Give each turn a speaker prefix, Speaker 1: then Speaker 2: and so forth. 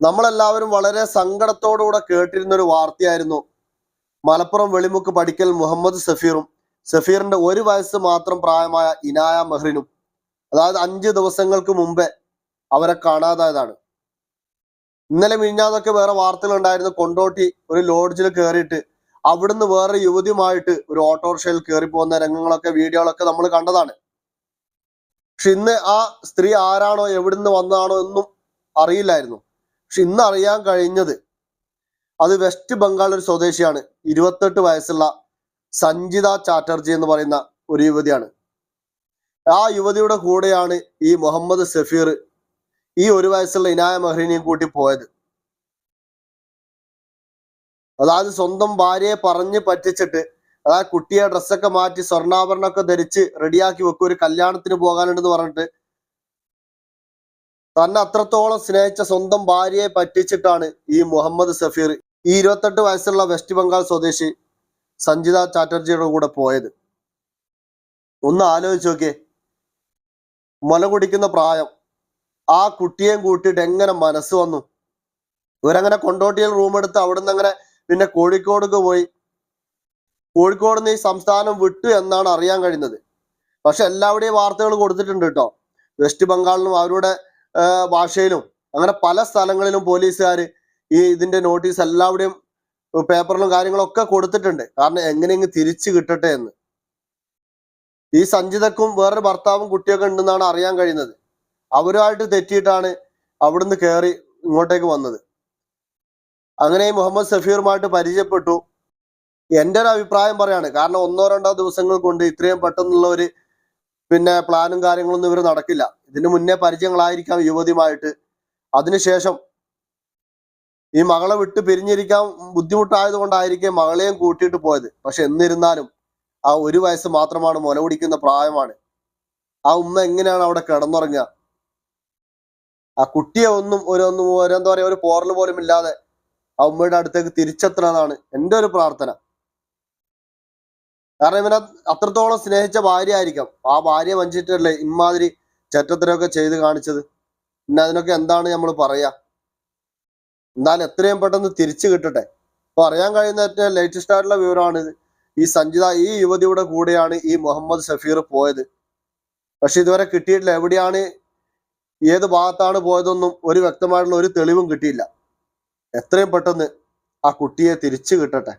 Speaker 1: നമ്മളെല്ലാവരും വളരെ സങ്കടത്തോടുകൂടെ കേട്ടിരുന്ന ഒരു വാർത്തയായിരുന്നു മലപ്പുറം വെളിമുക്ക് പഠിക്കൽ മുഹമ്മദ് സഫീറും. സഫീറിന്റെ ഒരു വയസ്സ് മാത്രം പ്രായമായ ഇനായ മെഹ്റിനും. അതായത് അഞ്ച് ദിവസങ്ങൾക്ക് മുമ്പേ അവരെ കാണാതായതാണ്. ഇന്നലെ മിഞ്ഞാന്നൊക്കെ വേറെ വാർത്തകൾ ഉണ്ടായിരുന്നു കൊണ്ടോട്ടി ഒരു ലോഡ്ജിൽ കയറിയിട്ട് അവിടുന്ന് വേറെ യുവതിയുമായിട്ട് ഒരു ഓട്ടോറിക്ഷയിൽ കയറി പോകുന്ന രംഗങ്ങളൊക്കെ വീഡിയോകളൊക്കെ നമ്മൾ കണ്ടതാണ്. പക്ഷെ ഇന്ന് ആ സ്ത്രീ ആരാണോ എവിടുന്ന് വന്നതാണോ എന്നും അറിയില്ലായിരുന്നു. പക്ഷെ ഇന്ന് അറിയാൻ കഴിഞ്ഞത് അത് വെസ്റ്റ് ബംഗാൾ ഒരു സ്വദേശിയാണ്. ഇരുപത്തെട്ട് വയസ്സുള്ള സഞ്ജിത ചാറ്റർജി എന്ന് പറയുന്ന ഒരു യുവതിയാണ്. ആ യുവതിയുടെ കൂടെയാണ് ഈ മുഹമ്മദ് സഫീർ ഈ ഒരു വയസ്സുള്ള ഇനായ മെഹ്റിനെയും കൂട്ടി പോയത്. അതായത് സ്വന്തം ഭാര്യയെ പറഞ്ഞ് പറ്റിച്ചിട്ട് അതായത് കുട്ടിയെ ഡ്രസ്സൊക്കെ മാറ്റി സ്വർണാഭരണമൊക്കെ ധരിച്ച് റെഡിയാക്കി വെക്കും ഒരു കല്യാണത്തിന് പോകാനുണ്ടെന്ന് പറഞ്ഞിട്ട് തന്നെ അത്രത്തോളം സ്നേഹിച്ച സ്വന്തം ഭാര്യയെ പറ്റിച്ചിട്ടാണ് ഈ മുഹമ്മദ് സഫീർ ഈ ഇരുപത്തെട്ട് വയസ്സുള്ള വെസ്റ്റ് ബംഗാൾ സ്വദേശി സഞ്ജിത ചാറ്റർജിയുടെ കൂടെ പോയത്. ഒന്ന് ആലോചിച്ച് നോക്കിയേ. മുല കുടിക്കുന്ന പ്രായം. ആ കുട്ടിയെയും കൂട്ടിയിട്ട് എങ്ങനെ മനസ്സ് വന്നു? ഇവരങ്ങനെ കൊണ്ടോട്ടിയിൽ റൂം എടുത്ത് അവിടുന്ന് അങ്ങനെ പിന്നെ കോഴിക്കോടേക്ക് പോയി. കോഴിക്കോട് നിന്ന് ഈ സംസ്ഥാനം വിട്ടു എന്നാണ് അറിയാൻ കഴിയുന്നത്. പക്ഷെ എല്ലാവരുടെയും വാർത്തകൾ കൊടുത്തിട്ടുണ്ട് കേട്ടോ. വെസ്റ്റ് ബംഗാളിലും അവരുടെ ഭാഷയിലും അങ്ങനെ പല സ്ഥലങ്ങളിലും പോലീസുകാർ ഈ ഇതിന്റെ നോട്ടീസ് എല്ലാവിടെയും പേപ്പറിലും കാര്യങ്ങളൊക്കെ കൊടുത്തിട്ടുണ്ട്. കാരണം എങ്ങനെയെങ്കിലും തിരിച്ചു കിട്ടട്ടെ എന്ന്. ഈ സഞ്ജിതക്കും വേറൊരു ഭർത്താവും കുട്ടിയൊക്കെ ഉണ്ടെന്നാണ് അറിയാൻ കഴിയുന്നത്. അവരുമായിട്ട് തെറ്റിയിട്ടാണ് അവിടുന്ന് കയറി ഇങ്ങോട്ടേക്ക് വന്നത്. അങ്ങനെ ഈ മുഹമ്മദ് സഫീറുമായിട്ട് പരിചയപ്പെട്ടു. എന്റെ ഒരു അഭിപ്രായം പറയാണ്. കാരണം ഒന്നോ രണ്ടോ ദിവസങ്ങൾ കൊണ്ട് ഇത്രയും പെട്ടെന്നുള്ള ഒരു പിന്നെ പ്ലാനും കാര്യങ്ങളൊന്നും ഇവർ നടക്കില്ല. ഇതിന് മുന്നേ പരിചയങ്ങളായിരിക്കാം യുവതിയുമായിട്ട്. അതിനുശേഷം ഈ മകളെ വിട്ട് പിരിഞ്ഞിരിക്കാൻ ബുദ്ധിമുട്ടായത് കൊണ്ടായിരിക്കും മകളെയും കൂട്ടിയിട്ട് പോയത്. പക്ഷെ എന്നിരുന്നാലും ആ ഒരു വയസ്സ് മാത്രമാണ് മുല പ്രായമാണ്. ആ ഉമ്മ എങ്ങനെയാണ് അവിടെ കിടന്നുറങ്ങുക? ആ കുട്ടിയെ ഒന്നും ഒരു ഒന്നും ഒരു എന്താ പറയാ ഒരു പോറൽ പോലും ഇല്ലാതെ ആ ഉമ്മയുടെ അടുത്തേക്ക് തിരിച്ചെത്തണമെന്നാണ് എന്റെ ഒരു പ്രാർത്ഥന. കാരണം ഇവനെ അത്രത്തോളം സ്നേഹിച്ച ഭാര്യ ആയിരിക്കാം ആ ഭാര്യ വഞ്ചിട്ടല്ലേ ഇമാതിരി ചെറ്റത്തരമൊക്കെ ചെയ്ത് കാണിച്ചത്? പിന്നെ അതിനൊക്കെ എന്താണ് നമ്മൾ പറയാ? എന്നാലും എത്രയും പെട്ടെന്ന് തിരിച്ചു കിട്ടട്ടെ. അപ്പൊ അറിയാൻ കഴിയുന്ന ഏറ്റവും ലേറ്റസ്റ്റ് ആയിട്ടുള്ള വിവരമാണിത്. ഈ സഞ്ജിത ഈ യുവതിയുടെ കൂടെയാണ് ഈ മുഹമ്മദ് ഷഫീർ പോയത്. പക്ഷെ ഇതുവരെ കിട്ടിയിട്ടില്ല. എവിടെയാണ് ഏത് ഭാഗത്താണ് പോയതൊന്നും ഒരു വ്യക്തമായിട്ടുള്ള ഒരു തെളിവും കിട്ടിയില്ല. എത്രയും പെട്ടെന്ന് ആ കുട്ടിയെ തിരിച്ചു കിട്ടട്ടെ.